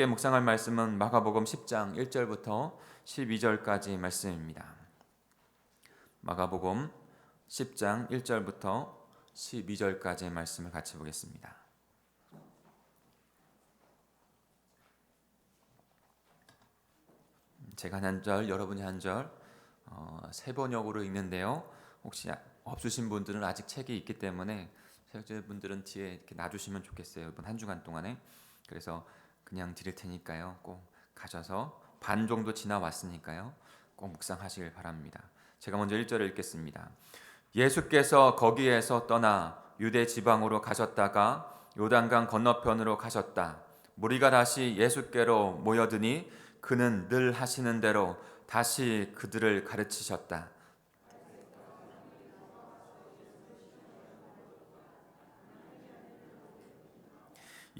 함께 묵상할 말씀은 마가복음 10장 1절부터 12절까지 말씀입니다. 마가복음 10장 1절부터 12절까지의 말씀을 같이 보겠습니다. 제가 한 절, 여러분이 한 절, 어, 세 번역으로 읽는데요. 혹시 없으신 분들은 아직 책이 있기 때문에 세력자분들은 뒤에 이렇게 놔주시면 좋겠어요. 이번 한 주간 동안에. 그래서 그냥 드릴 테니까요. 꼭 가셔서 반 정도 지나왔으니까요. 꼭 묵상하시길 바랍니다. 제가 먼저 1절을 읽겠습니다. 예수께서 거기에서 떠나 유대 지방으로 가셨다가 요단강 건너편으로 가셨다. 무리가 다시 예수께로 모여드니 그는 늘 하시는 대로 다시 그들을 가르치셨다.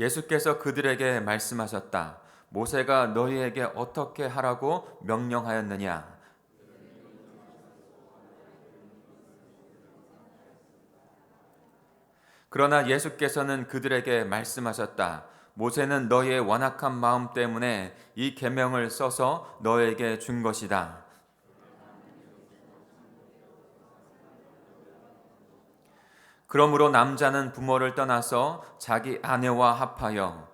예수께서 그들에게 말씀하셨다. 모세가 너희에게 어떻게 하라고 명령하였느냐? 그러나 예수께서는 그들에게 말씀하셨다. 모세는 너희의 완악한 마음 때문에 이 계명을 써서 너에게 준 것이다. 그러므로 남자는 부모를 떠나서 자기 아내와 합하여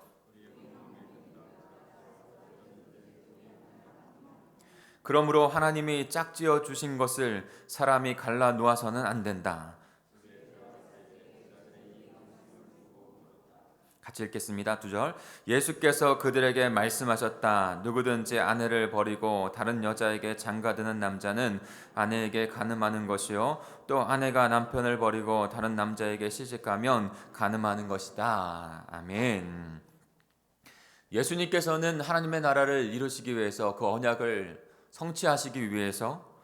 그러므로 하나님이 짝지어 주신 것을 사람이 갈라 놓아서는 안 된다. 같이 읽겠습니다. 두 절. 예수께서 그들에게 말씀하셨다. 누구든지 아내를 버리고 다른 여자에게 장가드는 남자는 아내에게 간음하는 것이요. 또 아내가 남편을 버리고 다른 남자에게 시집가면 간음하는 것이다. 아멘. 예수님께서는 하나님의 나라를 이루시기 위해서 그 언약을 성취하시기 위해서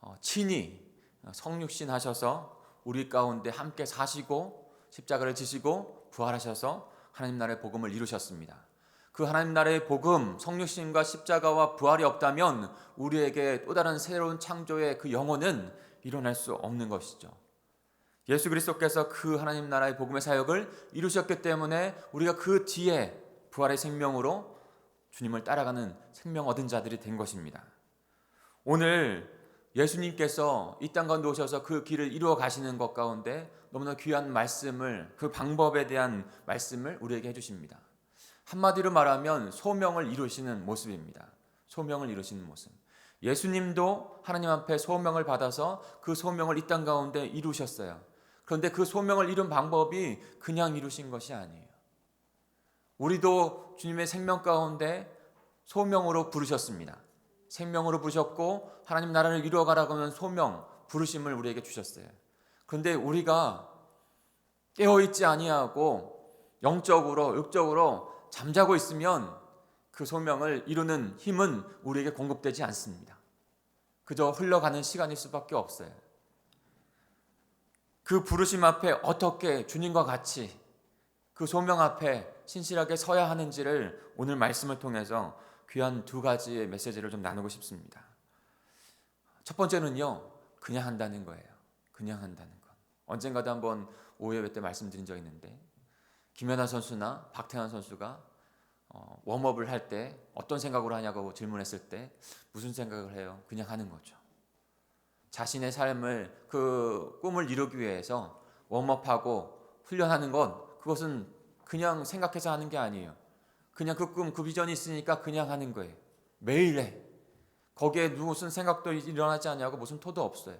어, 친히 성육신 하셔서 우리 가운데 함께 사시고 십자가를 지시고 부활하셔서 하나님 나라의 복음을 이루셨습니다. 그 하나님 나라의 복음, 성육신과 십자가와 부활이 없다면 우리에게 또 다른 새로운 창조의 그 영혼은 일어날 수 없는 것이죠. 예수 그리스도께서 그 하나님 나라의 복음의 사역을 이루셨기 때문에 우리가 그 뒤에 부활의 생명으로 주님을 따라가는 생명 얻은 자들이 된 것입니다. 오늘 예수님께서 이 땅 가운데 오셔서 그 길을 이루어 가시는 것 가운데 너무나 귀한 말씀을 그 방법에 대한 말씀을 우리에게 해주십니다. 한마디로 말하면 소명을 이루시는 모습입니다. 소명을 이루시는 모습. 예수님도 하나님 앞에 소명을 받아서 그 소명을 이 땅 가운데 이루셨어요. 그런데 그 소명을 이룬 방법이 그냥 이루신 것이 아니에요. 우리도 주님의 생명 가운데 소명으로 부르셨습니다. 생명으로 부르셨고 하나님 나라를 이루어가라고 하면 소명, 부르심을 우리에게 주셨어요. 그런데 우리가 깨어 있지 아니하고 영적으로 육적으로 잠자고 있으면 그 소명을 이루는 힘은 우리에게 공급되지 않습니다. 그저 흘러가는 시간일 수밖에 없어요. 그 부르심 앞에 어떻게 주님과 같이 그 소명 앞에 신실하게 서야 하는지를 오늘 말씀을 통해서 귀한 두 가지의 메시지를 좀 나누고 싶습니다. 첫 번째는요, 그냥 한다는 거예요. 그냥 한다는 것. 언젠가도 한번 오해회 때 말씀드린 적 있는데, 김연아 선수나 박태환 선수가 어, 웜업을 할 때 어떤 생각으로 하냐고 질문했을 때 무슨 생각을 해요? 그냥 하는 거죠. 자신의 삶을 그 꿈을 이루기 위해서 웜업하고 훈련하는 건 그것은 그냥 생각해서 하는 게 아니에요. 그냥 그 꿈, 그 비전이 있으니까 그냥 하는 거예요. 매일 해. 거기에 무슨 생각도 일어나지 않냐고 무슨 토도 없어요.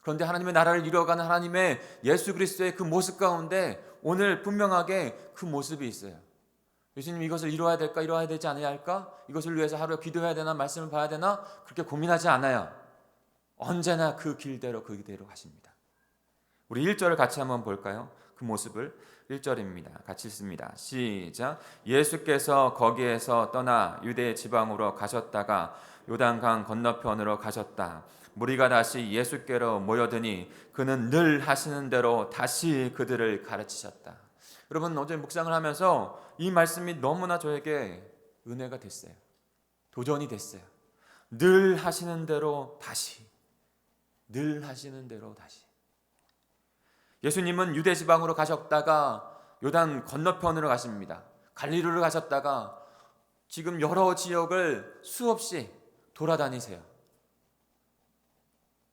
그런데 하나님의 나라를 이루어가는 하나님의 예수 그리스도의 그 모습 가운데 오늘 분명하게 그 모습이 있어요. 예수님 이것을 이루어야 될까 이루어야 되지 않아야 할까 이것을 위해서 하루에 기도해야 되나 말씀을 봐야 되나 그렇게 고민하지 않아요. 언제나 그 길대로 그 길대로 가십니다. 우리 1절을 같이 한번 볼까요? 그 모습을 1절입니다. 같이 읽습니다. 시작. 예수께서 거기에서 떠나 유대 지방으로 가셨다가 요단강 건너편으로 가셨다. 무리가 다시 예수께로 모여드니 그는 늘 하시는 대로 다시 그들을 가르치셨다. 여러분 어제 묵상을 하면서 이 말씀이 너무나 저에게 은혜가 됐어요. 도전이 됐어요. 늘 하시는 대로 다시 늘 하시는 대로 다시 예수님은 유대 지방으로 가셨다가 요단 건너편으로 가십니다. 갈리루를 가셨다가 지금 여러 지역을 수없이 돌아다니세요.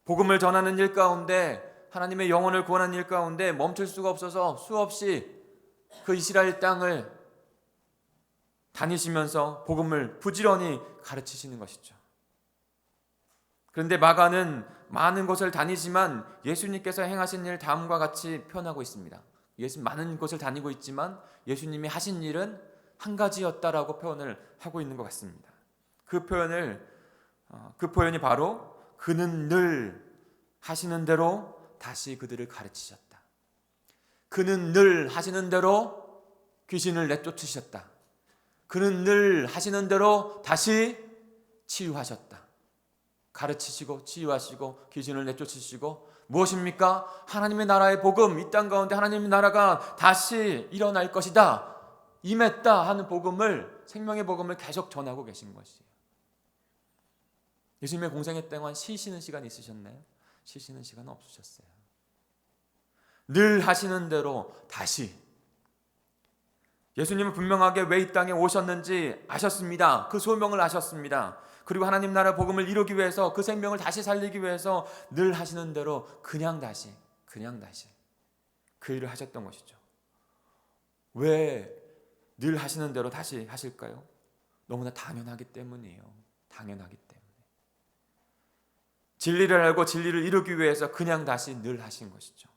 복음을 전하는 일 가운데 하나님의 영혼을 구원하는 일 가운데 멈출 수가 없어서 수없이 그 이스라엘 땅을 다니시면서 복음을 부지런히 가르치시는 것이죠. 그런데 마가는 많은 곳을 다니지만 예수님께서 행하신 일 다음과 같이 표현하고 있습니다. 예수 많은 곳을 다니고 있지만 예수님이 하신 일은 한 가지였다라고 표현을 하고 있는 것 같습니다. 그 표현을 어, 그 표현이 바로 그는 늘 하시는 대로 다시 그들을 가르치셨다. 그는 늘 하시는 대로 귀신을 내쫓으셨다. 그는 늘 하시는 대로 다시 치유하셨다. 가르치시고 치유하시고 귀신을 내쫓으시고 무엇입니까? 하나님의 나라의 복음 이 땅 가운데 하나님의 나라가 다시 일어날 것이다. 임했다 하는 복음을 생명의 복음을 계속 전하고 계신 것이에요. 예수님의 공생애 동안 쉬시는 시간 있으셨나요? 쉬시는 시간 없으셨어요. 늘 하시는 대로 다시 예수님은 분명하게 왜 이 땅에 오셨는지 아셨습니다. 그 소명을 아셨습니다. 그리고 하나님 나라 복음을 이루기 위해서 그 생명을 다시 살리기 위해서 늘 하시는 대로 그냥 다시 그냥 다시 그 일을 하셨던 것이죠. 왜 늘 하시는 대로 다시 하실까요? 너무나 당연하기 때문이에요. 당연하기 때문에. 진리를 알고 진리를 이루기 위해서 그냥 다시 늘 하신 것이죠.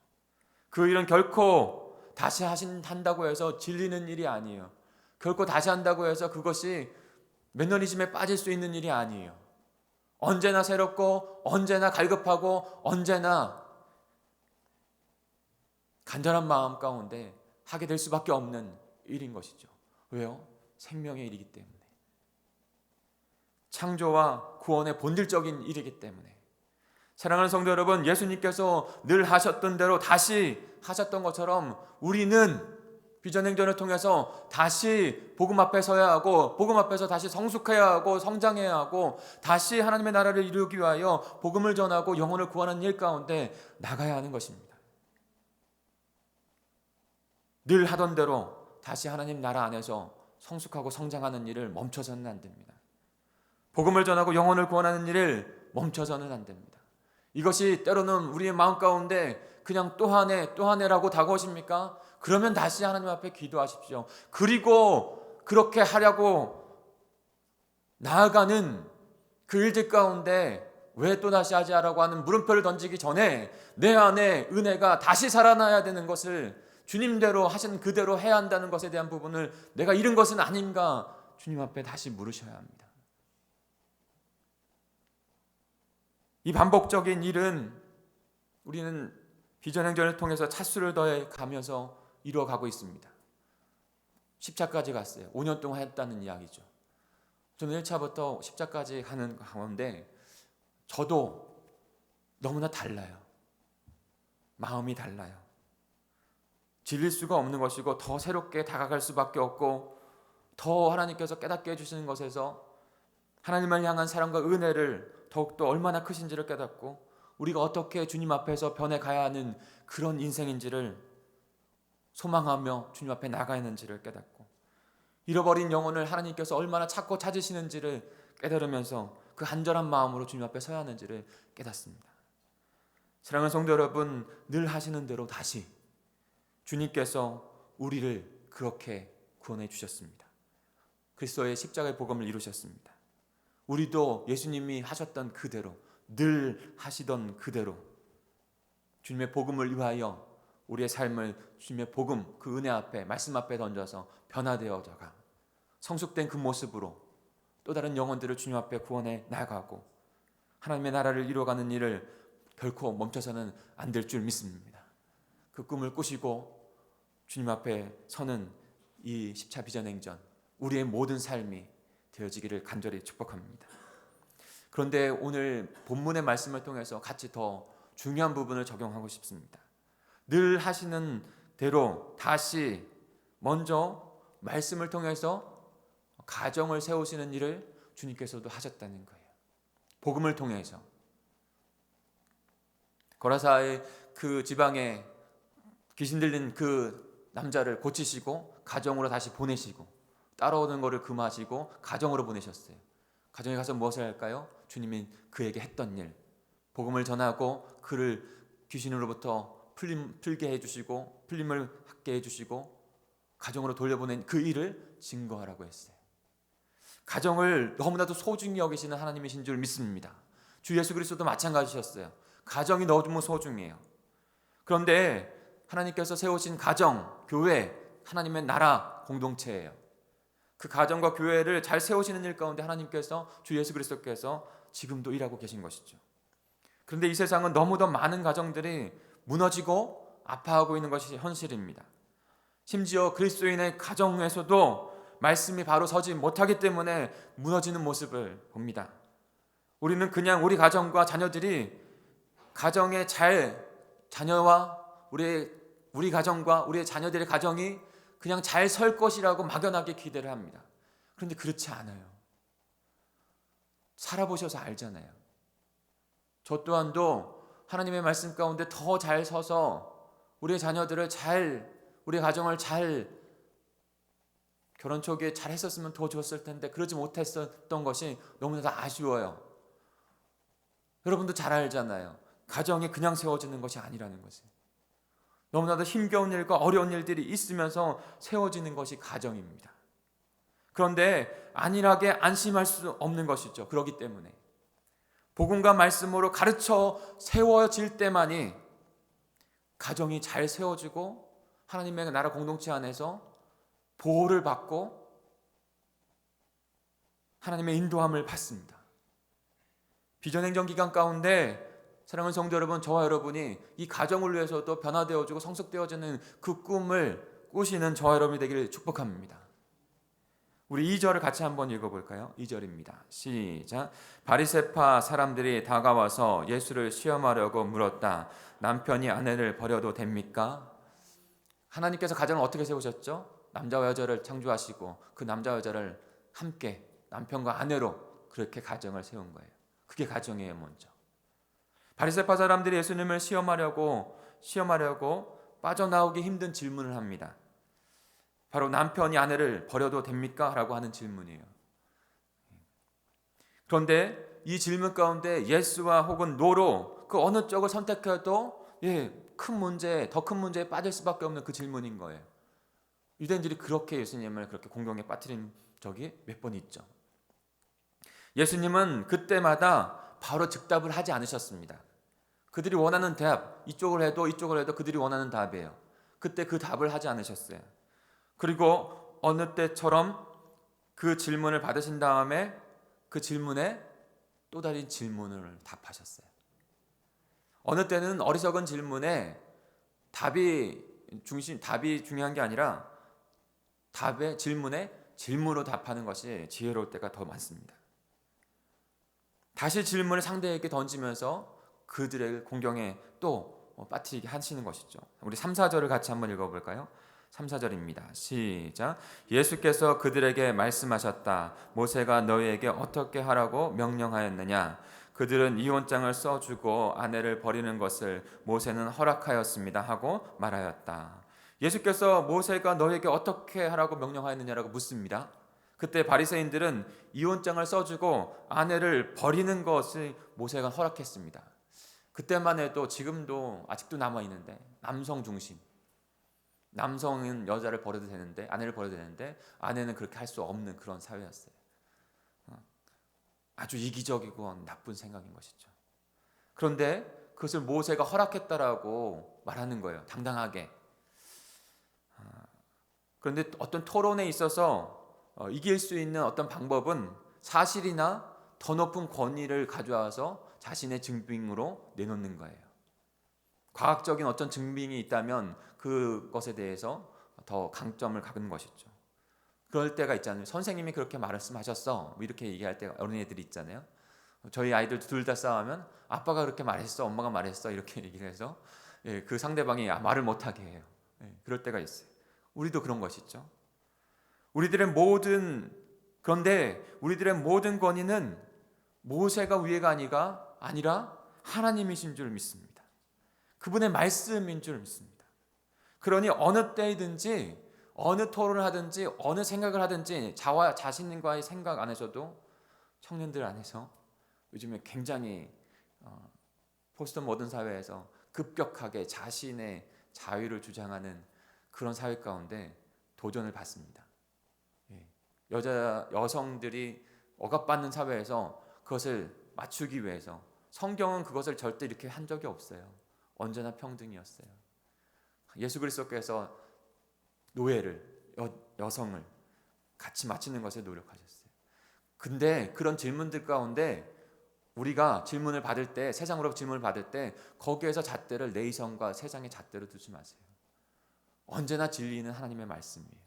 그 일은 결코 다시 하신다고 해서 진리는 일이 아니에요. 결코 다시 한다고 해서 그것이 매너리즘에 빠질 수 있는 일이 아니에요. 언제나 새롭고 언제나 갈급하고 언제나 간절한 마음 가운데 하게 될 수밖에 없는 일인 것이죠. 왜요? 생명의 일이기 때문에. 창조와 구원의 본질적인 일이기 때문에. 사랑하는 성도 여러분, 예수님께서 늘 하셨던 대로 다시 하셨던 것처럼 우리는 비전행전을 통해서 다시 복음 앞에 서야 하고 복음 앞에서 다시 성숙해야 하고 성장해야 하고 다시 하나님의 나라를 이루기 위하여 복음을 전하고 영혼을 구하는 일 가운데 나가야 하는 것입니다. 늘 하던 대로 다시 하나님 나라 안에서 성숙하고 성장하는 일을 멈춰서는 안 됩니다. 복음을 전하고 영혼을 구원하는 일을 멈춰서는 안 됩니다. 이것이 때로는 우리의 마음 가운데 그냥 또한 해, 또한 해라고 다가오십니까? 그러면 다시 하나님 앞에 기도하십시오. 그리고 그렇게 하려고 나아가는 그 일들 가운데 왜 또 다시 하지 하라고 하는 물음표를 던지기 전에 내 안에 은혜가 다시 살아나야 되는 것을 주님대로 하신 그대로 해야 한다는 것에 대한 부분을 내가 잃은 것은 아닌가 주님 앞에 다시 물으셔야 합니다. 이 반복적인 일은 우리는 비전행전을 통해서 차수를 더해 가면서 이루어가고 있습니다. 10차까지 갔어요. 5년 동안 했다는 이야기죠. 저는 1차부터 10차까지 가는 가운데 저도 너무나 달라요. 마음이 달라요. 질릴 수가 없는 것이고 더 새롭게 다가갈 수밖에 없고 더 하나님께서 깨닫게 해주시는 것에서 하나님을 향한 사랑과 은혜를 더욱더 얼마나 크신지를 깨닫고 우리가 어떻게 주님 앞에서 변해가야 하는 그런 인생인지를 소망하며 주님 앞에 나가야 하는지를 깨닫고 잃어버린 영혼을 하나님께서 얼마나 찾고 찾으시는지를 깨달으면서 그 간절한 마음으로 주님 앞에 서야 하는지를 깨닫습니다. 사랑하는 성도 여러분, 늘 하시는 대로 다시 주님께서 우리를 그렇게 구원해 주셨습니다. 그리스도의 십자가의 복음을 이루셨습니다. 우리도 예수님이 하셨던 그대로 늘 하시던 그대로 주님의 복음을 위하여 우리의 삶을 주님의 복음 그 은혜 앞에 말씀 앞에 던져서 변화되어져가 성숙된 그 모습으로 또 다른 영혼들을 주님 앞에 구원해 나가고 하나님의 나라를 이루어가는 일을 결코 멈춰서는 안 될 줄 믿습니다. 그 꿈을 꾸시고 주님 앞에 서는 이 십차 비전 행전 우리의 모든 삶이 되어지기를 간절히 축복합니다. 그런데 오늘 본문의 말씀을 통해서 같이 더 중요한 부분을 적용하고 싶습니다. 늘 하시는 대로 다시 먼저 말씀을 통해서 가정을 세우시는 일을 주님께서도 하셨다는 거예요. 복음을 통해서 거라사의 그 지방에 귀신 들린 그 남자를 고치시고 가정으로 다시 보내시고 따라오는 것을 금하시고 가정으로 보내셨어요. 가정에 가서 무엇을 할까요? 주님이 그에게 했던 일, 복음을 전하고 그를 귀신으로부터 풀림, 풀게 해주시고 풀림을 갖게 해주시고 가정으로 돌려보낸 그 일을 증거하라고 했어요. 가정을 너무나도 소중히 여기시는 하나님이신 줄 믿습니다. 주 예수 그리스도도 마찬가지셨어요. 가정이 너무 소중해요. 그런데 하나님께서 세우신 가정, 교회, 하나님의 나라 공동체예요. 그 가정과 교회를 잘 세우시는 일 가운데 하나님께서 주 예수 그리스도께서 지금도 일하고 계신 것이죠. 그런데 이 세상은 너무도 많은 가정들이 무너지고 아파하고 있는 것이 현실입니다. 심지어 그리스도인의 가정에서도 말씀이 바로 서지 못하기 때문에 무너지는 모습을 봅니다. 우리는 그냥 우리 가정과 자녀들이 가정에 잘 자녀와 우리 우리 가정과 우리의 자녀들의 가정이 그냥 잘 설 것이라고 막연하게 기대를 합니다. 그런데 그렇지 않아요. 살아보셔서 알잖아요. 저 또한도 하나님의 말씀 가운데 더 잘 서서 우리의 자녀들을 잘 우리 가정을 잘 결혼 초기에 잘 했었으면 더 좋았을 텐데 그러지 못했었던 것이 너무나도 아쉬워요. 여러분도 잘 알잖아요. 가정이 그냥 세워지는 것이 아니라는 것을. 너무나도 힘겨운 일과 어려운 일들이 있으면서 세워지는 것이 가정입니다. 그런데 안일하게 안심할 수 없는 것이죠. 그렇기 때문에 복음과 말씀으로 가르쳐 세워질 때만이 가정이 잘 세워지고 하나님의 나라 공동체 안에서 보호를 받고 하나님의 인도함을 받습니다. 비전행정 기간 가운데 사랑하는 성도 여러분, 저와 여러분이 이 가정을 위해서도 변화되어지고 성숙되어지는 그 꿈을 꾸시는 저와 여러분이 되기를 축복합니다. 우리 2절을 같이 한번 읽어볼까요? 2절입니다. 시작. 바리세파 사람들이 다가와서 예수를 시험하려고 물었다. 남편이 아내를 버려도 됩니까? 하나님께서 가정을 어떻게 세우셨죠? 남자와 여자를 창조하시고 그 남자와 여자를 함께 남편과 아내로 그렇게 가정을 세운 거예요. 그게 가정이에요, 먼저. 바리새파 사람들이 예수님을 시험하려고 시험하려고 빠져나오기 힘든 질문을 합니다. 바로 남편이 아내를 버려도 됩니까? 라고 하는 질문이에요. 그런데 이 질문 가운데 예스와 혹은 노로 그 어느 쪽을 선택해도 예, 큰 문제, 더 큰 문제에 빠질 수밖에 없는 그 질문인 거예요. 유대인들이 그렇게 예수님을 그렇게 공경에 빠뜨린 적이 몇 번 있죠. 예수님은 그때마다 바로 즉답을 하지 않으셨습니다. 그들이 원하는 대답, 이쪽을 해도 이쪽을 해도 그들이 원하는 답이에요. 그때 그 답을 하지 않으셨어요. 그리고 어느 때처럼 그 질문을 받으신 다음에 그 질문에 또 다른 질문을 답하셨어요. 어느 때는 어리석은 질문에 답이 중심 답이 중요한 게 아니라 답의 질문에 질문으로 답하는 것이 지혜로울 때가 더 많습니다. 다시 질문을 상대에게 던지면서 그들의 공경에 또 빠뜨리게 하시는 것이죠. 우리 3, 4절을 같이 한번 읽어볼까요? 3, 4절입니다. 시작. 예수께서 그들에게 말씀하셨다. 모세가 너희에게 어떻게 하라고 명령하였느냐? 그들은 이혼장을 써주고 아내를 버리는 것을 모세는 허락하였습니다. 하고 말하였다. 예수께서 모세가 너에게 어떻게 하라고 명령하였느냐라고 묻습니다. 그때 바리새인들은 이혼장을 써주고 아내를 버리는 것을 모세가 허락했습니다. 그때만 해도 지금도 아직도 남아 있는데 남성 중심. 남성은 여자를 버려도 되는데 아내를 버려도 되는데 아내는 그렇게 할 수 없는 그런 사회였어요. 어, 아주 이기적이고 나쁜 생각인 것이죠. 그런데 그것을 모세가 허락했다라고 말하는 거예요. 당당하게. 어, 그런데 어떤 토론에 있어서 어, 이길 수 있는 어떤 방법은 사실이나 더 높은 권위를 가져와서 자신의 증빙으로 내놓는 거예요. 과학적인 어떤 증빙이 있다면 그것에 대해서 더 강점을 갖는 것이죠. 그럴 때가 있잖아요. 선생님이 그렇게 말씀하셨어. 뭐 이렇게 얘기할 때 어린애들이 있잖아요. 저희 아이들 둘 다 싸우면 아빠가 그렇게 말했어, 엄마가 말했어 이렇게 얘기를 해서 예, 그 상대방이 아, 말을 못하게 해요. 예, 그럴 때가 있어요. 우리도 그런 것이죠. 우리들의 모든 그런데 우리들의 모든 권위는 모세가 위에가 아니가 아니라 하나님이신 줄 믿습니다. 그분의 말씀인 줄 믿습니다. 그러니 어느 때이든지 어느 토론을 하든지 어느 생각을 하든지 자와 자신과의 생각 안에서도 청년들 안에서 요즘에 굉장히 어, 포스트 모던 사회에서 급격하게 자신의 자유를 주장하는 그런 사회 가운데 도전을 받습니다. 예. 여자 여성들이 억압받는 사회에서 그것을 맞추기 위해서 성경은 그것을 절대 이렇게 한 적이 없어요. 언제나 평등이었어요. 예수 그리스도께서 노예를 여, 여성을 같이 맞추는 것에 노력하셨어요. 근데 그런 질문들 가운데 우리가 질문을 받을 때 세상으로 질문을 받을 때 거기에서 잣대를 내 이성과 세상의 잣대로 두지 마세요. 언제나 진리는 하나님의 말씀이에요.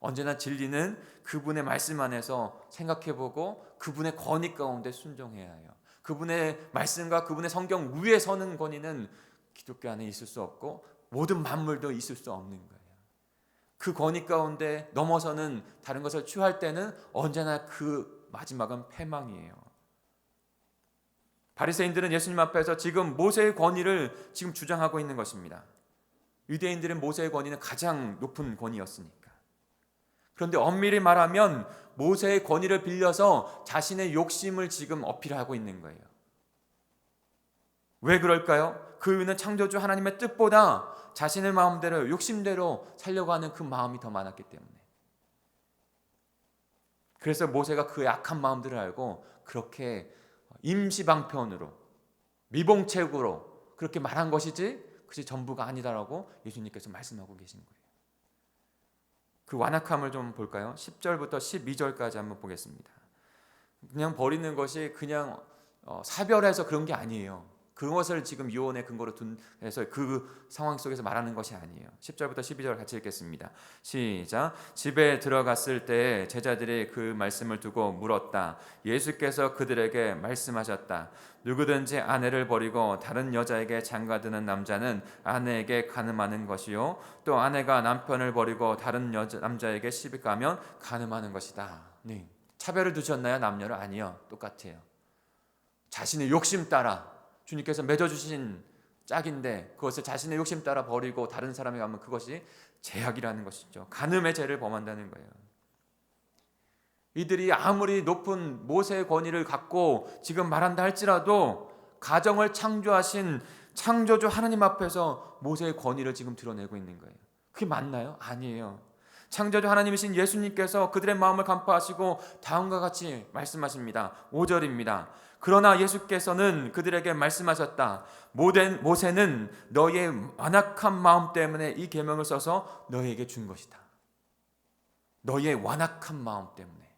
언제나 진리는 그분의 말씀 안에서 생각해보고 그분의 권위 가운데 순종해야 해요. 그분의 말씀과 그분의 성경 위에 서는 권위는 기독교 안에 있을 수 없고 모든 만물도 있을 수 없는 거예요. 그 권위 가운데 넘어서는 다른 것을 취할 때는 언제나 그 마지막은 패망이에요. 바리새인들은 예수님 앞에서 지금 모세의 권위를 지금 주장하고 있는 것입니다. 유대인들은 모세의 권위는 가장 높은 권위였으니까. 그런데 엄밀히 말하면 모세의 권위를 빌려서 자신의 욕심을 지금 어필하고 있는 거예요. 왜 그럴까요? 그 이유는 창조주 하나님의 뜻보다 자신의 마음대로 욕심대로 살려고 하는 그 마음이 더 많았기 때문에. 그래서 모세가 그 약한 마음들을 알고 그렇게 임시방편으로 미봉책으로 그렇게 말한 것이지 그것이 전부가 아니다라고 예수님께서 말씀하고 계신 거예요. 그 완악함을 좀 볼까요? 10절부터 12절까지 한번 보겠습니다. 그냥 버리는 것이 그냥 어, 사별해서 그런 게 아니에요. 그것을 지금 유언의 근거로 둔 해서 그 상황 속에서 말하는 것이 아니에요. 10절부터 12절 같이 읽겠습니다. 시작. 집에 들어갔을 때 제자들이 그 말씀을 두고 물었다. 예수께서 그들에게 말씀하셨다. 누구든지 아내를 버리고 다른 여자에게 장가드는 남자는 아내에게 가늠하는 것이요 또 아내가 남편을 버리고 다른 여자, 남자에게 시비 가면 가늠하는 것이다. 네. 차별을 두셨나요? 남녀를 아니요. 똑같아요. 자신의 욕심 따라 주님께서 맺어주신 짝인데 그것을 자신의 욕심 따라 버리고 다른 사람이 가면 그것이 제약이라는 것이죠. 간음의 죄를 범한다는 거예요. 이들이 아무리 높은 모세의 권위를 갖고 지금 말한다 할지라도 가정을 창조하신 창조주 하나님 앞에서 모세의 권위를 지금 드러내고 있는 거예요. 그게 맞나요? 아니에요. 창조주 하나님이신 예수님께서 그들의 마음을 간파하시고 다음과 같이 말씀하십니다. 5절입니다. 그러나 예수께서는 그들에게 말씀하셨다. 모세는 너의 완악한 마음 때문에 이 계명을 써서 너에게 준 것이다. 너의 완악한 마음 때문에.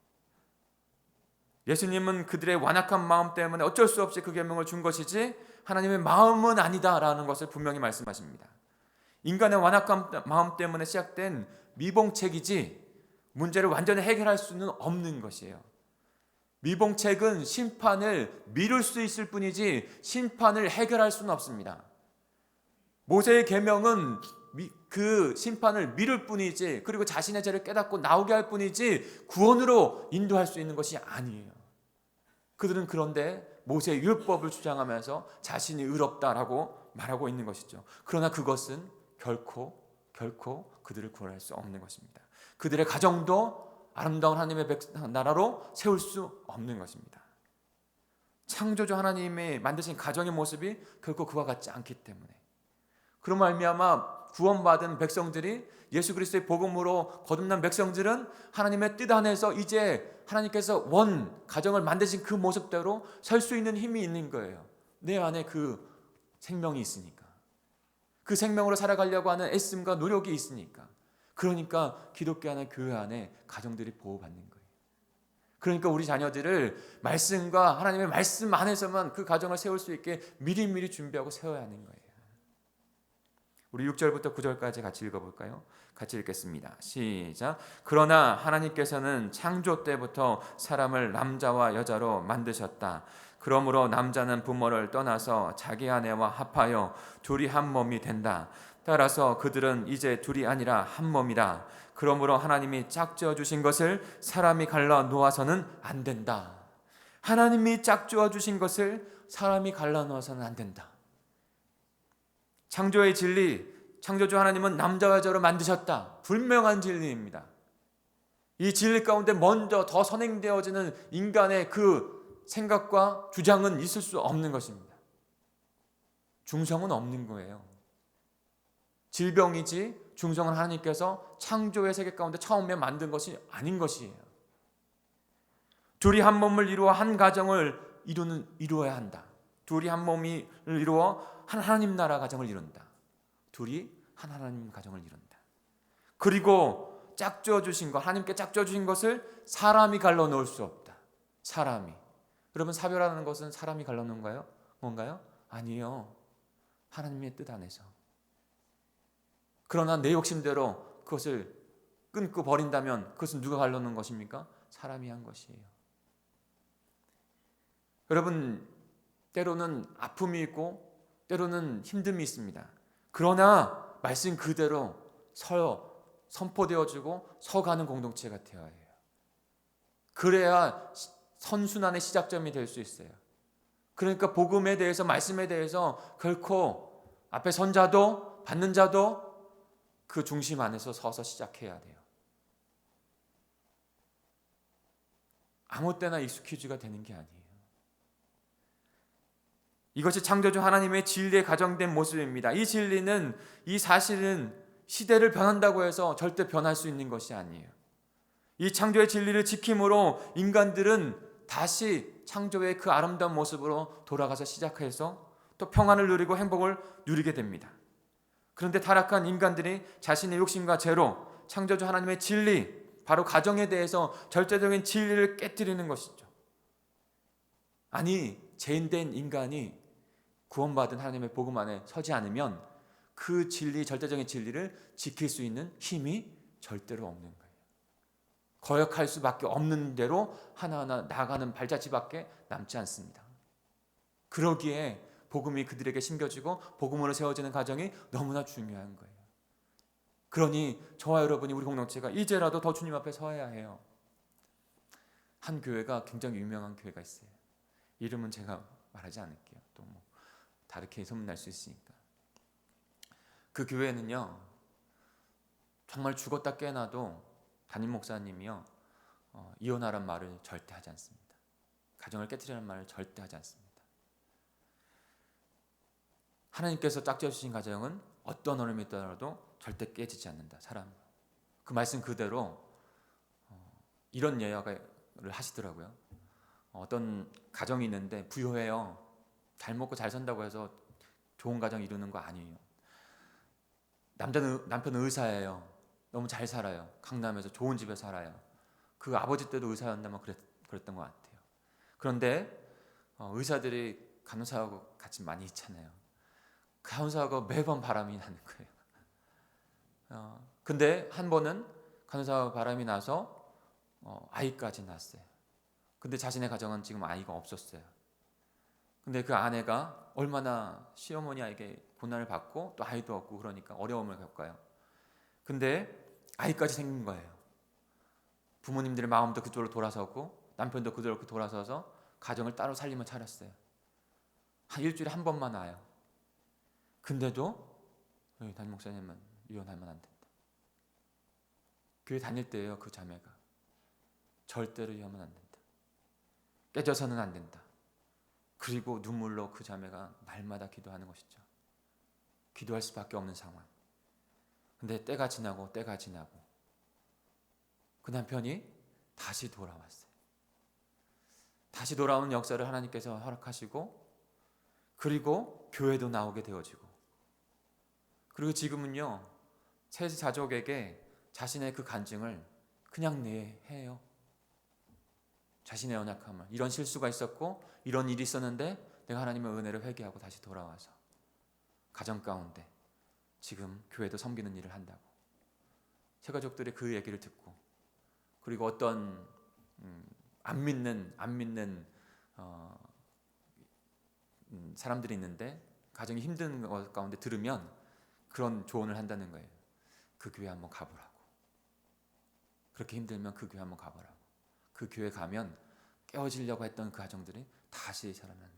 예수님은 그들의 완악한 마음 때문에 어쩔 수 없이 그 계명을 준 것이지 하나님의 마음은 아니다라는 것을 분명히 말씀하십니다. 인간의 완악한 마음 때문에 시작된 미봉책이지 문제를 완전히 해결할 수는 없는 것이에요. 미봉책은 심판을 미룰 수 있을 뿐이지 심판을 해결할 수는 없습니다. 모세의 계명은 그 심판을 미룰 뿐이지 그리고 자신의 죄를 깨닫고 나오게 할 뿐이지 구원으로 인도할 수 있는 것이 아니에요. 그들은 그런데 모세의 율법을 주장하면서 자신이 의롭다라고 말하고 있는 것이죠. 그러나 그것은 결코 결코 그들을 구원할 수 없는 것입니다. 그들의 가정도 아름다운 하나님의 나라로 세울 수 없는 것입니다. 창조주 하나님의 만드신 가정의 모습이 결코 그와 같지 않기 때문에 그런 말미암아 구원받은 백성들이 예수 그리스도의 복음으로 거듭난 백성들은 하나님의 뜻 안에서 이제 하나님께서 원 가정을 만드신 그 모습대로 설수 있는 힘이 있는 거예요. 내 안에 그 생명이 있으니까. 그 생명으로 살아가려고 하는 애씀과 노력이 있으니까. 그러니까 기독교 안에 교회 안에 가정들이 보호받는 거예요. 그러니까 우리 자녀들을 말씀과 하나님의 말씀 안에서만 그 가정을 세울 수 있게 미리미리 준비하고 세워야 하는 거예요. 우리 6절부터 9절까지 같이 읽어볼까요? 같이 읽겠습니다. 시작. 그러나 하나님께서는 창조 때부터 사람을 남자와 여자로 만드셨다. 그러므로 남자는 부모를 떠나서 자기 아내와 합하여 둘이 한 몸이 된다. 따라서 그들은 이제 둘이 아니라 한 몸이다. 그러므로 하나님이 짝지어 주신 것을 사람이 갈라 놓아서는 안 된다. 하나님이 짝지어 주신 것을 사람이 갈라 놓아서는 안 된다. 창조의 진리, 창조주 하나님은 남자와 여자로 만드셨다. 분명한 진리입니다. 이 진리 가운데 먼저 더 선행되어지는 인간의 그 생각과 주장은 있을 수 없는 것입니다. 중성은 없는 거예요. 질병이지 중성은 하나님께서 창조의 세계 가운데 처음에 만든 것이 아닌 것이에요. 둘이 한 몸을 이루어 한 가정을 이루는 이루어야 한다. 둘이 한 몸을 이루어 한 하나님 나라 가정을 이룬다. 둘이 한 하나님 가정을 이룬다. 그리고 짝지어 주신 것, 하나님께 짝지어 주신 것을 사람이 갈라 놓을 수 없다. 사람이. 여러분 사별하는 것은 사람이 갈라 놓은 가요? 뭔가요? 아니요. 하나님의 뜻 안에서. 그러나 내 욕심대로 그것을 끊고 버린다면 그것은 누가 갈라 놓은 것입니까? 사람이 한 것이에요. 여러분 때로는 아픔이 있고 때로는 힘듦이 있습니다. 그러나 말씀 그대로 서 선포되어지고 서가는 공동체가 되어야 해요. 그래야 선순환의 시작점이 될 수 있어요. 그러니까 복음에 대해서 말씀에 대해서 결코 앞에 선 자도 받는 자도 그 중심 안에서 서서 시작해야 돼요. 아무 때나 익스큐즈가 되는 게 아니에요. 이것이 창조주 하나님의 진리에 가정된 모습입니다. 이 진리는 이 사실은 시대를 변한다고 해서 절대 변할 수 있는 것이 아니에요. 이 창조의 진리를 지킴으로 인간들은 다시 창조의 그 아름다운 모습으로 돌아가서 시작해서 또 평안을 누리고 행복을 누리게 됩니다. 그런데 타락한 인간들이 자신의 욕심과 죄로 창조주 하나님의 진리, 바로 가정에 대해서 절대적인 진리를 깨뜨리는 것이죠. 아니, 죄인된 인간이 구원받은 하나님의 복음 안에 서지 않으면 그 진리, 절대적인 진리를 지킬 수 있는 힘이 절대로 없는 거예요. 거역할 수밖에 없는 대로 하나하나 나가는 발자취밖에 남지 않습니다. 그러기에 복음이 그들에게 심겨지고 복음으로 세워지는 가정이 너무나 중요한 거예요. 그러니 저와 여러분이 우리 공동체가 이제라도 더 주님 앞에 서야 해요. 한 교회가 굉장히 유명한 교회가 있어요. 이름은 제가 말하지 않을게요. 또 뭐 다르게 소문날 수 있으니까. 그 교회는요. 정말 죽었다 깨어나도 담임 목사님이요. 어, 이혼하란 말을 절대 하지 않습니다. 가정을 깨뜨리라는 말을 절대 하지 않습니다. 하나님께서 짝지어 주신 가정은 어떤 어려움이 있더라도 절대 깨지지 않는다. 사람. 그 말씀 그대로 어, 이런 예약을 하시더라고요. 어떤 가정이 있는데 부유해요. 잘 먹고 잘 산다고 해서 좋은 가정 이루는 거 아니에요. 남자는 남편은 의사예요. 너무 잘 살아요. 강남에서 좋은 집에 살아요. 그 아버지 때도 의사였다면 그랬, 그랬던 것 같아요. 그런데 어, 의사들이 간호사하고 같이 많이 있잖아요. 간호사하고 매번 바람이 나는 거예요. 어, 근데 한 번은 간호사하고 바람이 나서 어, 아이까지 낳았어요. 근데 자신의 가정은 지금 아이가 없었어요. 근데 그 아내가 얼마나 시어머니에게 고난을 받고 또 아이도 없고 그러니까 어려움을 겪어요. 근데 아이까지 생긴 거예요. 부모님들의 마음도 그쪽으로 돌아서고 남편도 그쪽으로 돌아서서 가정을 따로 살림을 차렸어요. 한 일주일에 한 번만 와요. 근데도 담임 목사님은 이혼하면 안 된다. 교회 다닐 때예요 그 자매가 절대로 이혼하면 안 된다. 깨져서는 안 된다. 그리고 눈물로 그 자매가 날마다 기도하는 것이죠. 기도할 수밖에 없는 상황. 근데 때가 지나고 때가 지나고 그 남편이 다시 돌아왔어요. 다시 돌아오는 역사를 하나님께서 허락하시고 그리고 교회도 나오게 되어지고 그리고 지금은요 새 자족에게 자신의 그 간증을 그냥 내해요. 자신의 연약함을 이런 실수가 있었고 이런 일이 있었는데 내가 하나님의 은혜를 회개하고 다시 돌아와서 가정 가운데 지금 교회도 섬기는 일을 한다고 새 가족들의 그 얘기를 듣고 그리고 어떤 음, 안 믿는 안 믿는 어, 음, 사람들이 있는데 가정이 힘든 것 가운데 들으면 그런 조언을 한다는 거예요. 그 교회 한번 가보라고. 그렇게 힘들면 그 교회 한번 가보라고. 그 교회 가면 깨어지려고 했던 그 가정들이 다시 살아나는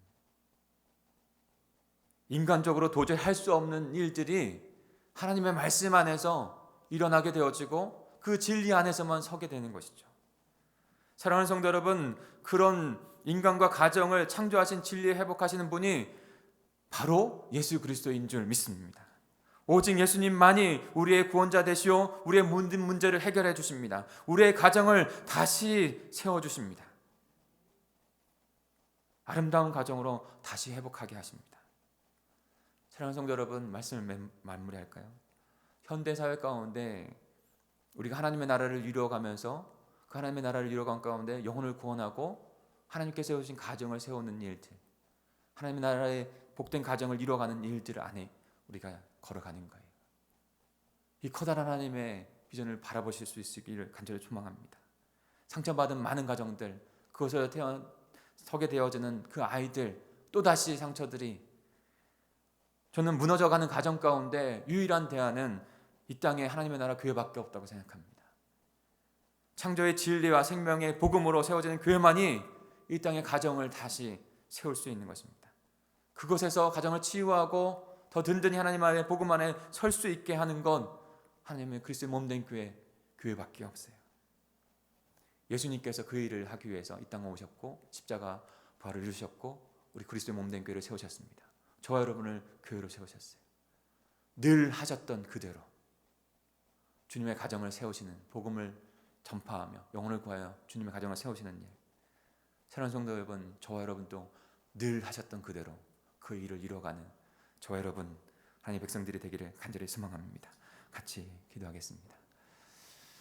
인간적으로 도저히 할 수 없는 일들이 하나님의 말씀 안에서 일어나게 되어지고 그 진리 안에서만 서게 되는 것이죠. 사랑하는 성도 여러분, 그런 인간과 가정을 창조하신 진리에 회복하시는 분이 바로 예수 그리스도인 줄 믿습니다. 오직 예수님만이 우리의 구원자 되시오 우리의 모든 문제를 해결해 주십니다. 우리의 가정을 다시 세워 주십니다. 아름다운 가정으로 다시 회복하게 하십니다. 사랑하는 성도 여러분, 말씀을 마무리할까요? 현대 사회 가운데 우리가 하나님의 나라를 이루어가면서 그 하나님의 나라를 이루어간 가운데 영혼을 구원하고 하나님께서 세우신 가정을 세우는 일들, 하나님의 나라의 복된 가정을 이루어가는 일들 안에 우리가 걸어가는 거예요. 이 커다란 하나님의 비전을 바라보실 수 있기를 간절히 소망합니다. 상처받은 많은 가정들, 그것을 태어 서게 되어지는 그 아이들, 또 다시 상처들이 저는 무너져가는 가정 가운데 유일한 대안은 이 땅에 하나님의 나라 교회밖에 없다고 생각합니다. 창조의 진리와 생명의 복음으로 세워지는 교회만이 이 땅의 가정을 다시 세울 수 있는 것입니다. 그곳에서 가정을 치유하고 더 든든히 하나님 안에 복음 안에 설 수 있게 하는 건 하나님의 그리스도의 몸 된 교회 교회밖에 없어요. 예수님께서 그 일을 하기 위해서 이 땅에 오셨고 십자가 부활을 이루셨고 우리 그리스도의 몸 된 교회를 세우셨습니다. 저와 여러분을 교회로 세우셨어요. 늘 하셨던 그대로 주님의 가정을 세우시는 복음을 전파하며 영혼을 구하여 주님의 가정을 세우시는 일. 사랑하는 성도 여러분, 저와 여러분도 늘 하셨던 그대로 그 일을 이뤄가는 저와 여러분 하나님의 백성들이 되기를 간절히 소망합니다. 같이 기도하겠습니다.